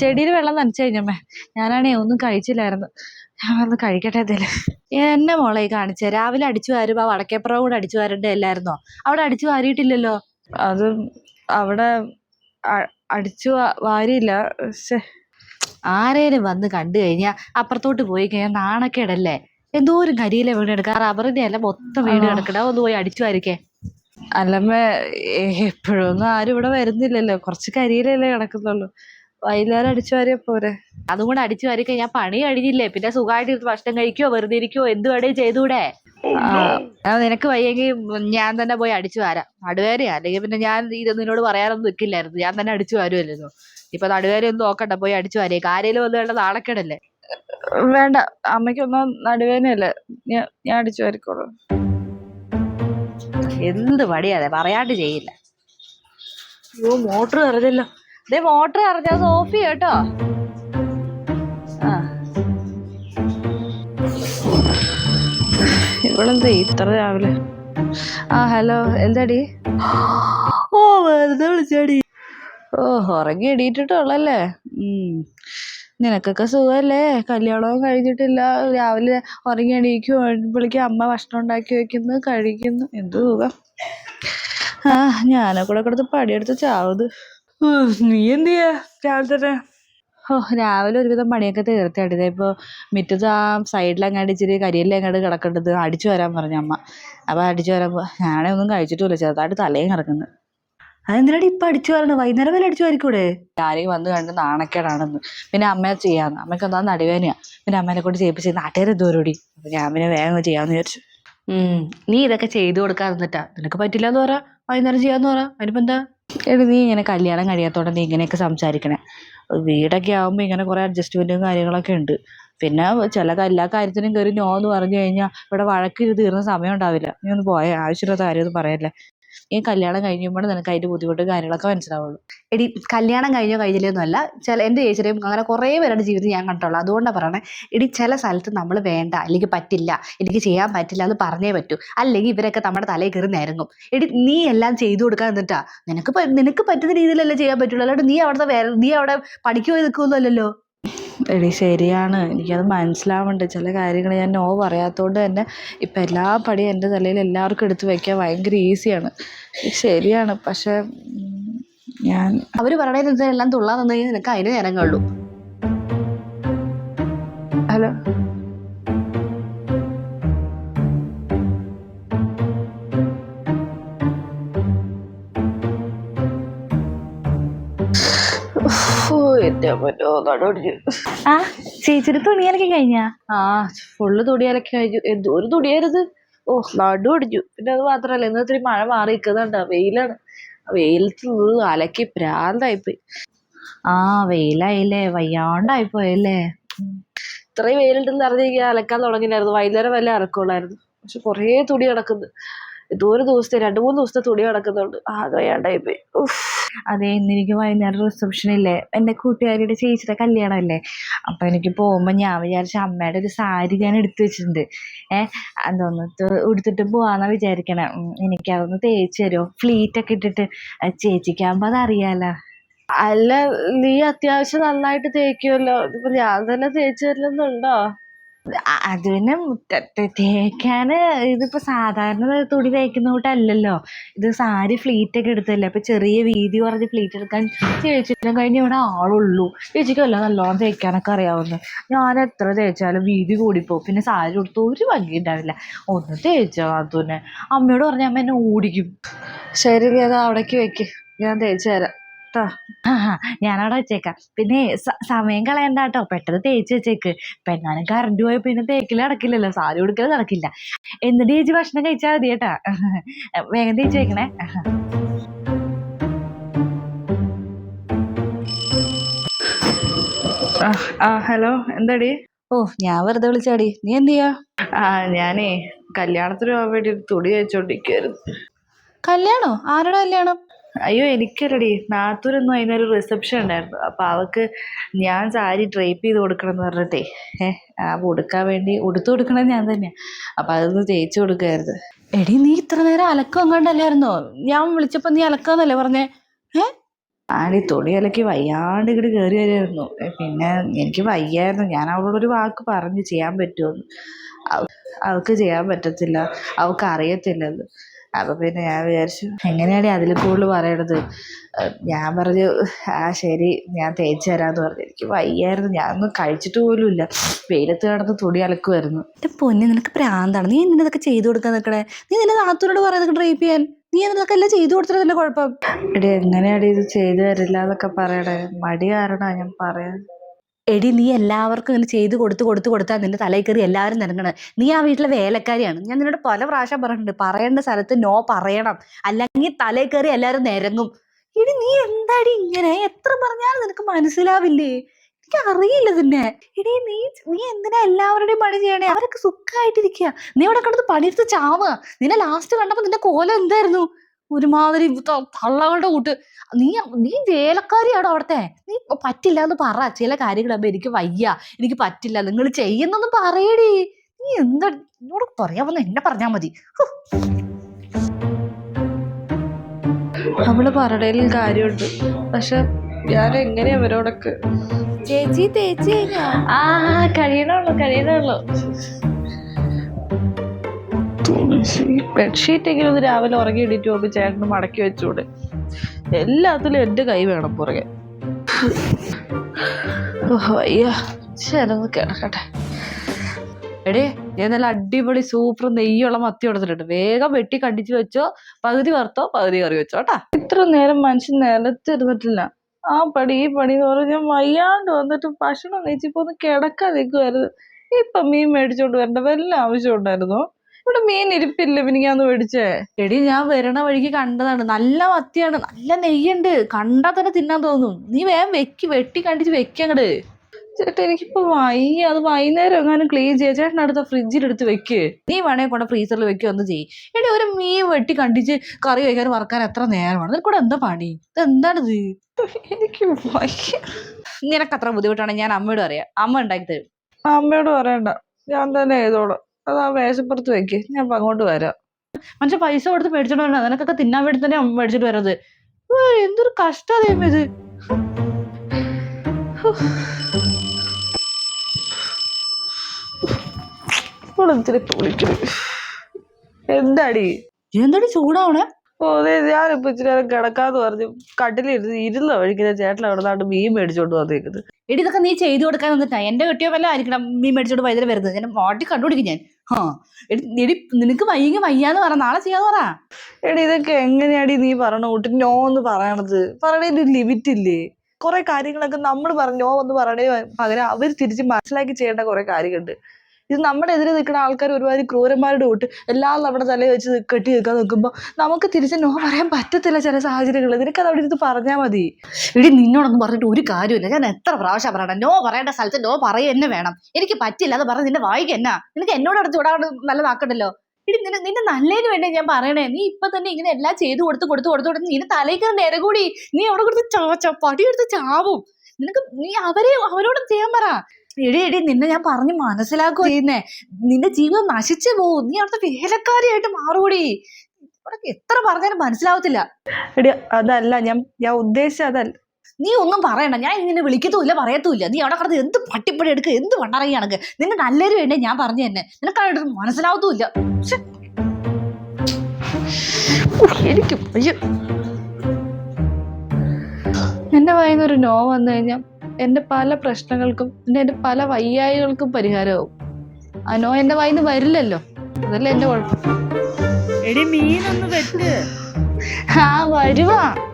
ചെടിയിൽ വെള്ളം നനച്ചു കഴിഞ്ഞമ്മേ ഞാനാണേ ഒന്നും കഴിച്ചില്ലായിരുന്നു. ഞാൻ വന്ന് കഴിക്കട്ടെ എന്തേലും. എന്നെ മോളെ കാണിച്ചേ രാവിലെ അടിച്ചു വാരുമ്പോ വടക്കേപ്പുറ കൂടെ അടിച്ചു വാരണ്ടേ അല്ലായിരുന്നോ അവിടെ അടിച്ചു വാരിയിട്ടില്ലല്ലോ? അത് അവിടെ അടിച്ചു വാരിയില്ല പക്ഷേ ആരേലും വന്ന് കണ്ടു കഴിഞ്ഞാ അപ്പുറത്തോട്ട് പോയി കഴിഞ്ഞാൽ നാണക്കേടല്ലേ? എന്തോ ഒരു കരിയില വീട് എടുക്കാം റബ്ബറിന്റെ അല്ല മൊത്തം വീട്. കിടക്കണ ഒന്ന് പോയി അടിച്ചു വാരിക്കേ. അല്ലമ്മേ എപ്പോഴൊന്നും ആരും ഇവിടെ വരുന്നില്ലല്ലോ കുറച്ച് കരിയിലല്ലേ കിടക്കുന്നുള്ളൂ. വൈകുന്നേരം അടിച്ചു വാരിയ പോരെ. അതും കൂടെ അടിച്ചു വാരി കഴിഞ്ഞാൽ പണി കഴിഞ്ഞില്ലേ? പിന്നെ സുഖമായിട്ട് ഭക്ഷണം കഴിക്കോ വെറുതെ ഇരിക്കോ എന്ത് വേണേ ചെയ്തൂടെ? ആ, ആ, നിനക്ക് വയ്യെങ്കിൽ ഞാൻ തന്നെ പോയി അടിച്ചു വാരാം. നടുവേരയാ അല്ലെങ്കിൽ പിന്നെ ഞാൻ ഇതൊന്നും നിന്നോട് പറയാനൊന്നും നിൽക്കില്ലായിരുന്നു ഞാൻ തന്നെ അടിച്ചു വാരുമല്ലോ ഇപ്പൊ നടുവേര ഒന്നും നോക്കണ്ട. പോയി അടിച്ചു വാരേ ആരേലും ഒന്നും വേണ്ട നാളക്കേടല്ലേ വേണ്ട. അമ്മയ്ക്കൊന്നും നടുവേനയല്ലേ ഞാൻ ഞാൻ അടിച്ചു വാരിക്കോളൂ. എന്ത് പടിയാതെ പറയാണ്ട് ചെയ്യില്ല. അയ്യോ മോട്ടർ അറിഞ്ഞല്ലോ ദേ വാട്ടർ അറിഞ്ഞത് ഓഫ് ചെയ്യ കേട്ടോ. ആ. ഇവളെന്താ ഇത്ര രാവിലെ? ആ ഹലോ എന്താടി? ഓ വെറുതെ വിളിച്ചാടി. ഓ ഉറങ്ങി എടീട്ടിട്ടുള്ളല്ലേ ഉം. നിനക്കൊക്കെ സുഖമല്ലേ കല്യാണവും കഴിഞ്ഞിട്ടില്ല. രാവിലെ ഉറങ്ങി എണീക്കുമ്പോഴേക്കും അമ്മ ഭക്ഷണം ഉണ്ടാക്കി വെക്കുന്നു കഴിക്കുന്നു. എന്ത് സുഖം. ആ ഞാനൊക്കെ കൂടെ കിടന്ന് പടിയെടുത്ത് ചാവുന്നത് ഉം, നീ എന്ത് ചെയ്യാ രാവിലെ തന്നെ ഓ രാവിലെ ഒരുവിധം പണിയൊക്കെ തീർത്തിട്ട് ദേ ഇപ്പോൾ മുറ്റത്ത് ആ സൈഡിലെങ്ങാണ്ട് ഇച്ചിരി കരിയെല്ലാം എങ്ങാണ്ട് കിടക്കേണ്ടത് അടിച്ചു വരാൻ പറഞ്ഞു അമ്മ. അപ്പോൾ അടിച്ചു വരാൻ ഞാനേ ഒന്നും കഴിച്ചിട്ടില്ല ചെറുതായിട്ട് തലയും കിടക്കുന്നു. അതെന്തിനാണ് ഇപ്പം അടിച്ചു വരണം വൈകുന്നേരം വരെ അടിച്ചു വരിക്കൂടെ ആരെയും വന്ന് കണ്ട് നാണക്കേടാണെന്ന്. പിന്നെ അമ്മ ചെയ്യാന്ന്. അമ്മയ്ക്ക് എന്താ നടുവേനയാ പിന്നെ അമ്മേനെ കൊണ്ട് ചെയ്യിപ്പിച്ച് നാട്ടുകാർ ദൂരോടി അപ്പം ഞാൻ പിന്നെ വേഗം ചെയ്യാന്ന് വിചാരിച്ചു. ഉം, നീ ഇതൊക്കെ ചെയ്തു കൊടുക്കാൻ നിന്നിട്ടാ നിനക്ക് പറ്റില്ല എന്ന് പറ. വൈകുന്നേരം ചെയ്യാന്ന് പറ. അതിനിപ്പോ എന്താ? എടി നീ ഇങ്ങനെ കല്യാണം കഴിയാത്തോടെ നീ ഇങ്ങനെയൊക്കെ സംസാരിക്കണേ. വീടൊക്കെ ആകുമ്പോൾ ഇങ്ങനെ കുറേ അഡ്ജസ്റ്റ്മെന്റും കാര്യങ്ങളൊക്കെ ഉണ്ട്. പിന്നെ ചില എല്ലാ കാര്യത്തിനും കയറി നോ എന്ന് പറഞ്ഞു കഴിഞ്ഞാൽ ഇവിടെ വഴക്കിന് തീർന്ന സമയം ഉണ്ടാവില്ല. നീ ഒന്ന് പോയ ആവശ്യമില്ലാത്ത കാര്യമൊന്നും പറയല്ലേ. ഈ കല്യാണം കഴിയുമ്പോൾ നിനക്ക് അതിന്റെ ബുദ്ധിമുട്ട് കാര്യങ്ങളൊക്കെ മനസ്സിലാവുള്ളൂ. എടി കല്യാണം കഴിഞ്ഞോ കഴിഞ്ഞില്ലെന്നല്ല ചില എന്റെ ചേച്ചിയുടെയും അങ്ങനെ കുറേ പേരുടെ ജീവിതം ഞാൻ കണ്ടുള്ളൂ. അതുകൊണ്ടാണ് പറയണേ എടി ചില സ്ഥലത്ത് നമ്മൾ വേണ്ട അല്ലെങ്കിൽ പറ്റില്ല എനിക്ക് ചെയ്യാൻ പറ്റില്ല എന്ന് പറഞ്ഞേ പറ്റൂ. അല്ലെങ്കിൽ ഇവരൊക്കെ നമ്മുടെ തലയിൽ കയറി നിരങ്ങും എടി നീ എല്ലാം ചെയ്തു കൊടുക്കാൻ നിന്നിട്ടാ? നിനക്ക് നിനക്ക് പറ്റുന്ന രീതിയിലല്ലേ ചെയ്യാൻ പറ്റുള്ളൂ. അല്ലാണ്ട് നീ അവിടുത്തെ നീ അവിടെ പണിക്ക് പോയി നിൽക്കുമല്ലോ എടി ശരിയാണ്. എനിക്കത് മനസ്സിലാവുന്നുണ്ട്. ചില കാര്യങ്ങൾ ഞാൻ നോ പറയാത്തതുകൊണ്ട് തന്നെ ഇപ്പം എല്ലാ പടിയും എന്റെ തലയിൽ എല്ലാവർക്കും എടുത്ത് വയ്ക്കാൻ ഭയങ്കര ഈസിയാണ് ശരിയാണ്. പക്ഷേ ഞാൻ അവർ പറയുന്നത് തുള്ളാൻ നിന്ന് കഴിഞ്ഞാൽ നിനക്ക് അതിന് നേരം കള്ളു ഹലോ? ആ ചേച്ചിയുടെ തുണിയലൊക്കെ കഴിഞ്ഞാ? ആ ഫുള്ള് തുണിയലൊക്കെ കഴിഞ്ഞു. എന്തോ ഒരു തുണിയായിരുന്നത് ഓ നടു പിന്നെ അത് മാത്രല്ല ഇന്ന് ഇത്തിരി മഴ മാറി നിൽക്കുന്നുണ്ട് വെയിലാണ്. വെയിലത്ത് നിന്ന് അലക്കി പ്രാന്തായിപ്പോയി. ആ വെയിലായില്ലേ? വയ്യാണ്ടായി പോയല്ലേ? ഇത്രയും വെയിലുണ്ടെന്ന് അറിഞ്ഞിരിക്കാൻ അലക്കാൻ തുടങ്ങിയായിരുന്നു വൈകുന്നേരം വല്ല ഇറക്കുള്ളായിരുന്നു പക്ഷെ കുറേ തുണി കിടക്കുന്നു. എന്തോ ഒരു ദിവസത്തെ രണ്ട് മൂന്ന് ദിവസത്തെ തുണി കിടക്കുന്നുണ്ട് ആകെ വയ്യാണ്ടായിപ്പോയി അതെ എന്നെനിക്ക് വൈകുന്നേരം റിസപ്ഷനില്ലേ എന്റെ കൂട്ടുകാരിയുടെ ചേച്ചിയുടെ കല്യാണമല്ലേ? അപ്പം എനിക്ക് പോകുമ്പോൾ ഞാൻ വിചാരിച്ച അമ്മയുടെ ഒരു സാരി ഞാൻ എടുത്തു വെച്ചിട്ടുണ്ട്. ഏഹ് അതൊന്ന് ഉടുത്തിട്ട് പോവാന്നാ വിചാരിക്കണേ. എനിക്ക് അതൊന്ന് തേച്ച് തരുമോ ഫ്ലീറ്റ് ഒക്കെ ഇട്ടിട്ട് ചേച്ചിക്കാകുമ്പോൾ അതറിയാലോ. അല്ല നീ അത്യാവശ്യം നന്നായിട്ട് തേക്കുമല്ലോ ഇപ്പം ഞാൻ തന്നെ തേച്ച് തരുന്നുണ്ടോ? അ- അത് പിന്നെ മുറ്റത്ത് തേക്കാന് ഇതിപ്പോ സാധാരണ തുണി തേക്കുന്ന കൂട്ടല്ലല്ലോ. ഇത് സാരി ഫ്ലീറ്റ് ഒക്കെ എടുത്തല്ലേ അപ്പൊ ചെറിയ വീതി കുറഞ്ഞ് ഫ്ലീറ്റ് എടുക്കാൻ ചേച്ചിട്ടും കഴിഞ്ഞ് ഇവിടെ ആളുള്ളൂ. ചേച്ചിക്കല്ല നല്ലോണം തേക്കാനൊക്കെ അറിയാവുന്നു. ഞാൻ എത്ര തേച്ചാലും വീതി കൂടിപ്പോവും. പിന്നെ സാരി കൊടുത്ത് ഒരു ഭംഗി ഉണ്ടാവില്ല. ഒന്ന് തേച്ചോ അതുന്നെ അമ്മയോട് പറഞ്ഞ അമ്മ എന്നെ ഓടിക്കും ശരി നീ അത് അവിടേക്ക് വെക്ക്. ഞാൻ തേച്ച് തരാം. കേട്ടോ ആ ഞാനവിടെ വെച്ചേക്കാം. പിന്നെ സമയം കളയണ്ട കേട്ടോ പെട്ടെന്ന് തേച്ച് വെച്ചേക്ക്. പെണ്ണാനും കറണ്ട് പോയ പിന്നെ തേക്കിൽ നടക്കില്ലല്ലോ. സാരി കൊടുക്കൽ നടക്കില്ല. എന്നിട്ട് ചേച്ചി ഭക്ഷണം കഴിച്ചാൽ മതി കേട്ടാ. വേഗം തേച്ച് വെക്കണേ. ആ ഹലോ എന്താടി? ഓ ഞാൻ വെറുതെ വിളിച്ചാടി. നീ എന്ത് ചെയ്യാ ആ ഞാനേ കല്യാണത്തിന് പോകാൻ വേണ്ടി ഒരു തുണി വെച്ചോണ്ടിരിക്കായിരുന്നു കല്യാണോ? ആരുടെ കല്യാണം? അയ്യോ എനിക്കല്ലടി. നാത്തൂരൊന്നും ഒരു റിസപ്ഷൻ ഉണ്ടായിരുന്നു. അപ്പൊ അവക്ക് ഞാൻ സാരി ഡ്രേപ്പ് ചെയ്ത് കൊടുക്കണം എന്ന് പറഞ്ഞിട്ടേ ഏഹ് ആ ഉടുക്കാൻ വേണ്ടി ഉടുത്തു കൊടുക്കണത് ഞാൻ തന്നെയാ. അപ്പൊ അതൊന്ന് തേച്ച് കൊടുക്കായിരുന്നു. എടി നീ ഇത്ര നേരം അലക്കം എങ്ങാണ്ടല്ലായിരുന്നോ ഞാൻ വിളിച്ചപ്പോ നീ അലക്കാന്നല്ലേ പറഞ്ഞേ? ഏഹ് ആടി തുണി അലക്കി വയ്യാണ്ട് ഇങ്ങോട്ട് കയറി വരുമായിരുന്നു പിന്നെ എനിക്ക് വയ്യായിരുന്നു. ഞാൻ അവളോടൊരു വാക്ക് പറഞ്ഞു ചെയ്യാൻ പറ്റുമെന്ന് അവക്ക് അവൾക്ക് ചെയ്യാൻ പറ്റത്തില്ല. അവക്ക് അറിയത്തില്ലെന്ന് അപ്പം പിന്നെ ഞാൻ വിചാരിച്ചു എങ്ങനെയാടി അതിൽ കൂടുതൽ പറയണത്? ഞാൻ പറഞ്ഞു ആ ശരി ഞാൻ തേച്ച് തരാമെന്ന് പറഞ്ഞു. എനിക്ക് വയ്യായിരുന്നു. ഞാനൊന്നും കഴിച്ചിട്ട് പോലും ഇല്ല വെയിലത്ത് കിടന്ന് തുണി അലക്കുമായിരുന്നു എന്റെ പൊന്നെ നിനക്ക് പ്രാന്താണ്. നീ എന്തിനാ ഇതൊക്കെ ചെയ്തു കൊടുക്കാൻ നിൽക്കണേ നീ നിന്റെ നാത്തൂരോട് പറയുന്നത് ഡ്രൈപ്പ് ചെയ്യാൻ? നീ എന്നൊക്കെ എല്ലാം ചെയ്തു കൊടുത്തിട്ടല്ലേ കുഴപ്പം? എടി എങ്ങനെയാടി ഇത് ചെയ്തു തരില്ല എന്നൊക്കെ പറയണേ? മടി കാരണമാണ് ഞാൻ പറയാൻ എടി നീ എല്ലാവർക്കും ഇങ്ങനെ ചെയ്ത് കൊടുത്ത് കൊടുത്ത് കൊടുത്താൽ നിന്റെ തലയിൽ കയറി എല്ലാവരും നിരങ്ങണം നീ ആ വീട്ടിലെ വേലക്കാരിയാണ്. ഞാൻ നിന്നോട് പല പ്രാവശ്യം പറഞ്ഞിട്ടുണ്ട് പറയേണ്ട സ്ഥലത്ത് നോ പറയണം. അല്ലെങ്കിൽ തലയിൽ കയറി എല്ലാവരും നിരങ്ങും. എടി നീ എന്താടി ഇങ്ങനെ? എത്ര പറഞ്ഞാലും നിനക്ക് മനസ്സിലാവില്ലേ? എനിക്ക് അറിയില്ല തന്നെ എടി നീ നീ എന്തിനാ എല്ലാവരുടെയും പണി ചെയ്യണേ? അവരൊക്കെ സുഖമായിട്ടിരിക്കുക നീ അവിടെ കിടന്ന് പണിയെടുത്ത് ചാവുക. നിന്നെ ലാസ്റ്റ് കണ്ടപ്പോ നിന്റെ കോലം എന്തായിരുന്നു? ഒരുമാതിരി തള്ളകളുടെ കൂട്ട്. നീ നീ വേലക്കാരിയാണോ അവിടുത്തെ? നീ പറ്റില്ല എന്ന് പറ. ചില കാര്യങ്ങളാകുമ്പോ എനിക്ക് വയ്യ. എനിക്ക് പറ്റില്ല. നിങ്ങൾ ചെയ്യുന്നൊന്ന് പറയടി. നീ എന്താ എന്നോട് പറയാൻ വന്ന. എന്നെ പറഞ്ഞാ മതി. അവൾ പറയണേലും കാര്യമുണ്ട്. പക്ഷെ ഞാൻ എങ്ങനെയാ അവരോടൊക്കെ? ചേച്ചി തേച്ചി ആ കഴിയണുള്ളൂ കഴിയണുള്ളൂ. ബെഡ്ഷീറ്റ് എങ്കിലും ഒന്ന് രാവിലെ ഉറങ്ങി ഇടിയിട്ട് പോകുമ്പോൾ ചേട്ടന് മടക്കി വെച്ചുകൂടെ എല്ലാത്തിലും എന്റെ കൈ വേണം പുറകെ. അയ്യ ശരന്ന് കിടക്കട്ടെ. എടേ ഞാൻ നല്ല അടിപൊളി സൂപ്പർ നെയ്യുള്ള മത്തി കൊടുത്തിട്ടുണ്ട്. വേഗം വെട്ടി കണ്ടിച്ച് വെച്ചോ പകുതി വറുത്തോ പകുതി കറി വെച്ചോ കേട്ടാ? ഇത്ര നേരം മനുഷ്യൻ നിലത്തിരുന്നിട്ടില്ല. ആ പടി ഈ പണി എന്ന് പറഞ്ഞാൽ ഞാൻ വയ്യാണ്ട് വന്നിട്ട് ഭക്ഷണം കഴിച്ചിപ്പോ ഒന്ന് കിടക്കാൻ നിൽക്കുമായിരുന്നു ഇപ്പൊ മീൻ മേടിച്ചോണ്ട് വരേണ്ട വല്ല ആവശ്യം ഉണ്ടായിരുന്നോ ഇവിടെ മീൻ ഇരിപ്പില്ല മിനിങ്ങാന്ന് മേടിച്ചേ? എടി ഞാൻ വരണ വഴിക്ക് കണ്ടതാണ്. നല്ല മത്തിയാണ് നല്ല നെയ്യുണ്ട്. കണ്ടാ തന്നെ തിന്നാൻ തോന്നും. നീ വേഗം വെക്കി വെട്ടി കണ്ടിച്ച് വെക്കങ്ങട് ചേട്ടാ എനിക്കിപ്പോ വൈ അത് വൈകുന്നേരം എങ്ങാനും ക്ലീൻ ചെയ്യാം. ചേട്ടൻ അടുത്ത ഫ്രിഡ്ജിൽ ഫ്രിഡ്ജിലെടുത്ത് വെക്ക്. നീ വേണേ കൊണ്ട് ഫ്രീസറിൽ വെക്കുക ഒന്ന് ചെയ്യ്. എടി ഒരു മീൻ വെട്ടി കണ്ടിച്ച് കറി വയ്ക്കാൻ വറക്കാൻ എത്ര നേരമാണ്. നിനക്കൂടെ എന്താ പണി? ഇത്? എന്താണിത് എനിക്ക് വയ്യ. നിനക്ക് അത്ര ബുദ്ധിമുട്ടാണ് ഞാൻ അമ്മയോട് പറയാം. അമ്മ ഉണ്ടാക്കി തരും. അമ്മയോട് പറയണ്ട. ഞാൻ തന്നെ ചെയ്തോളാം. അത് ആ മേശപ്പുറത്ത് വെക്ക്. ഞാൻ അങ്ങോട്ട് വരാം. മനുഷ്യ പൈസ കൊടുത്ത് മേടിച്ചോണ്ട് വരണം? നിനക്കൊക്കെ തിന്നാൻ വേണ്ടി തന്നെ മേടിച്ചിട്ട് വരുന്നത് എന്തൊരു കഷ്ടം ഇത്. എന്താടി? എന്താടി ചൂടാവണേ? ഓ അതെ ഞാനിപ്പോ ഇച്ചിരി നേരം കിടക്കാന്ന് പറഞ്ഞു കട്ടിലിരുന്ന് ഇരുന്ന വഴിക്കുന്ന ചേട്ടൻ അവിടെ നിന്നാണ് മീൻ മേടിച്ചോണ്ട് വന്നേക്കുന്നത്. എടി ഇതൊക്കെ നീ ചെയ്തു കൊടുക്കാൻ വന്നിട്ടാ. എന്റെ കെട്ടിയോ വല്ല ആയിരിക്കണം മീൻ മേടിച്ചോണ്ട് വൈദ്യുതി വരുന്നത്. ഞാൻ മോട്ടി കണ്ടുപിടിക്കും ഞാൻ. ആ എടി എടി നിനക്ക് വയ്യെങ്കിൽ വയ്യാന്ന് പറ. നാളെ ചെയ്യാന്ന് പറ. എടി ഇതൊക്കെ എങ്ങനെയാടി നീ പറഞ്ഞ കൂട്ടി? നോ എന്ന് പറയണത്. പറയണതിന്റെ ലിമിറ്റ് ഇല്ലേ? കുറെ കാര്യങ്ങളൊക്കെ നമ്മൾ പറഞ്ഞു എന്ന് പറയണേ പകരം അവർ തിരിച്ച് മനസ്സിലാക്കി ചെയ്യേണ്ട കുറെ കാര്യങ്ങളുണ്ട്. ഇത് നമ്മുടെ എതിരെ നിൽക്കുന്ന ആൾക്കാർ ഒരുമാതിരി ക്രൂരന്മാരുടെ കൂട്ട് എല്ലാം നമ്മുടെ തലയിൽ വെച്ച് കെട്ടി നിൽക്കാൻ നിൽക്കുമ്പോൾ നമുക്ക് തിരിച്ച് നോ പറയാൻ പറ്റത്തില്ല ചില സാഹചര്യങ്ങൾ നിനക്കത് അവിടെ ഇരുന്ന് പറഞ്ഞാൽ മതി. ഇടി നിന്നോടൊന്നും പറഞ്ഞിട്ട് ഒരു കാര്യമില്ല ഞാൻ എത്ര പ്രാവശ്യം പറയണം? നോ പറയേണ്ട സ്ഥലത്ത് നോ പറയുക തന്നെ വേണം. എനിക്ക് പറ്റില്ല. അത് പറഞ്ഞ് നിന്റെ വായിക്ക് എന്നാ? നിനക്ക് എന്നോട് അടുത്ത് ചൂടാണ്ട് നല്ലതാക്കണ്ടല്ലോ? ഇടി നിന്നെ നിന്റെ നല്ലതിന് വേണ്ടി ഞാൻ പറയണേ. നീ ഇപ്പൊ തന്നെ ഇങ്ങനെ എല്ലാം ചെയ്തു കൊടുത്ത് കൊടുത്ത് കൊടുത്ത് കൊടുത്ത് നിന്റെ തലയ്ക്ക് നേരെ കൂടി നീ അവിടെ കൊടുത്ത് ചാ പടിയെടുത്ത് ചാവും. നിനക്ക് നീ അവരെ അവരോട് ചെയ്യാൻ പറ. എടി എടി നിന്നെ ഞാൻ പറഞ്ഞ് മനസ്സിലാക്കുക ചെയ്യുന്നേ. നിന്റെ ജീവിതം നശിച്ചു പോകും നീ അവിടുത്തെ വേലക്കാരിയായിട്ട് മാറൂടി. ഇവിടെ എത്ര പറഞ്ഞാലും മനസ്സിലാവത്തില്ല. എടി അതല്ല ഞാൻ ഞാൻ ഉദ്ദേശിച്ച അതല്ല. നീ ഒന്നും പറയണ്ട. ഞാൻ ഇങ്ങനെ വിളിക്കത്തുമില്ല പറയത്തുമില്ല. നീ അവിടെ കിടന്ന് എന്ത് പട്ടിപ്പടി എടുക്കുക എന്ത് വണ്ണറങ്ങിയാണെങ്കിൽ നിന്റെ നല്ലൊരു വേണ്ടേ ഞാൻ പറഞ്ഞു തന്നെ. നിനക്കായിട്ട് മനസ്സിലാവത്തുമില്ല. ശ്ശെ. ഉഫ്, എനിക്ക് എന്റെ നിന്ന് ഒരു നോ വന്നു കഴിഞ്ഞാൽ എന്റെ പല പ്രശ്നങ്ങൾക്കും പിന്നെ എന്റെ പല വയ്യായികൾക്കും പരിഹാരമാവും. അനോ നോ എന്റെ വരില്ലല്ലോ. അതല്ലേ എന്റെ കുഴപ്പം. എടി മീനൊന്ന് വെട്ട് ആ വരുവാ.